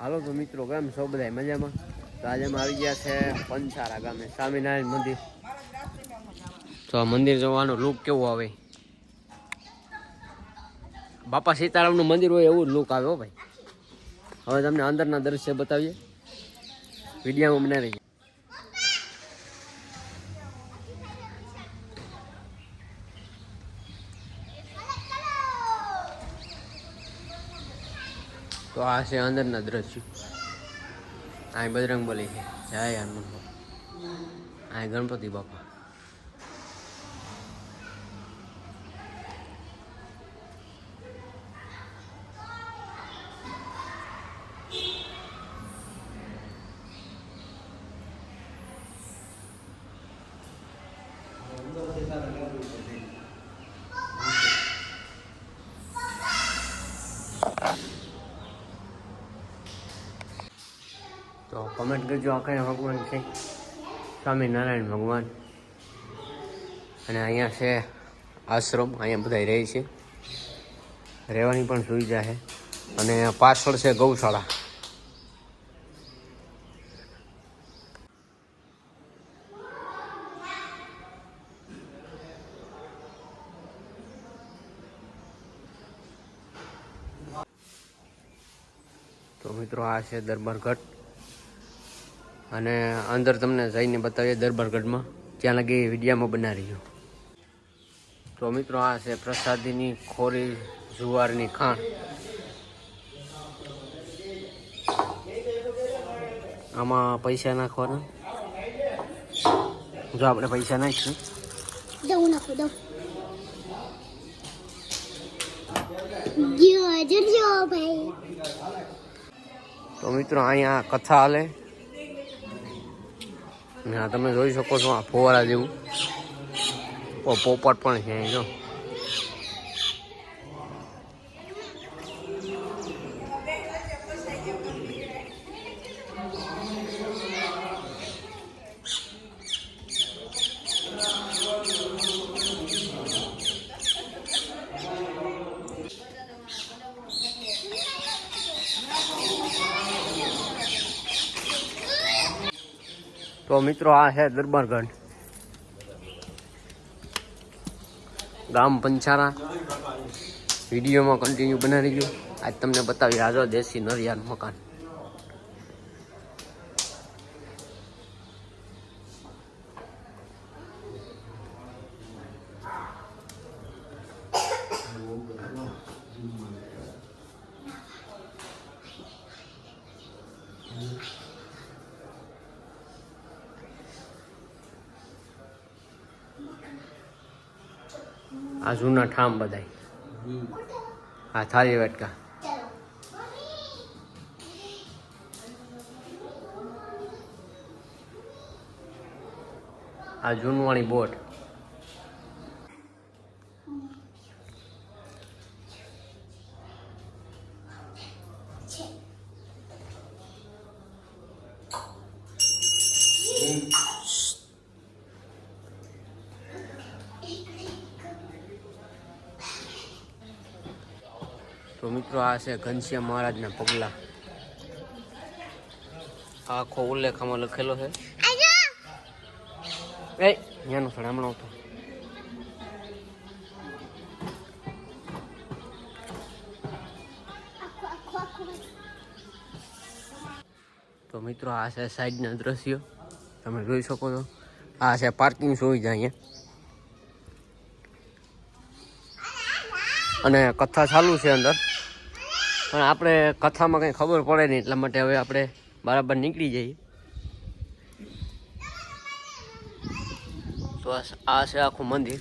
હાલો તો મિત્રો, કેમ છો બધા મજામાં? તો આજે અમે આવી ગયા છે પંચારા ગામે, સ્વામિનારાયણ મંદિર. તો આ મંદિર જોવાનો લુક કેવો આવે? બાપા સીતારામનું મંદિર હોય એવું લુક આવે હો ભાઈ. હવે તમને અંદરના દ્રશ્ય બતાવીએ. વિડીયોમાં બનાવી તો આ છે અંદરના દ્રશ્યો. આ બજરંગ બલી છે. જય હનુમાન. આ ગણપતિ બાપા. તો કમેન્ટ કરજો આ કયા ભગવાન છે. સ્વામિનારાયણ ભગવાન. અને અહીંયા છે આશ્રમ, અહીંયા બધા રહે છે. રહેવાની પણ સુવિધા છે. અને પાછળ છે ગૌશાળા. તો મિત્રો, આ છે દરબારગઢ અને અંદર તમને જઈને બતાવીએ દરબારગઢમાં ત્યાં લગી વિડીયામાં બનાવી રહ્યો. તો મિત્રો આ છે પ્રસાદીની ખોરી જુવારની ખાણ. આમાં પૈસા નાખવાના? જો આપણે પૈસા નાખીશું. દઉં નાખો દઉં. તો મિત્રો અહીંયા કથા હાલે. આ તમે જોઈ શકો છો આ ફુવારા જેવું. પોપટ પણ છે જો. તો મિત્રો આ છે દરબારગઢ. ગામ પંચારા. વિડીયોમાં કન્ટિન્યુ બનાવી ગયું આજ તમને બતાવી રાજો દેશી નરિયાળ મકાન. આ જૂના ઠામ બધાય. આ થાળી વેટકા. આ જૂનવાણી બોટ. તો મિત્રો આ છે ઘનશ્યામ મહારાજના પગલા. આખો ઉલ્લેખ આમાં લખેલો છે. એ ત્યાંનો સડામણો હતો તો મિત્રો આ છે સાઈડના દ્રશ્યો. તમે જોઈ શકો છો. આ છે પાર્કિંગ સુવિધા અહીંયા. અને કથા ચાલુ છે અંદર. પણ આપણે કથામાં કંઈ ખબર પડે નહીં એટલા માટે હવે આપણે બરાબર નીકળી જઈએ. તો આ છે આખું મંદિર.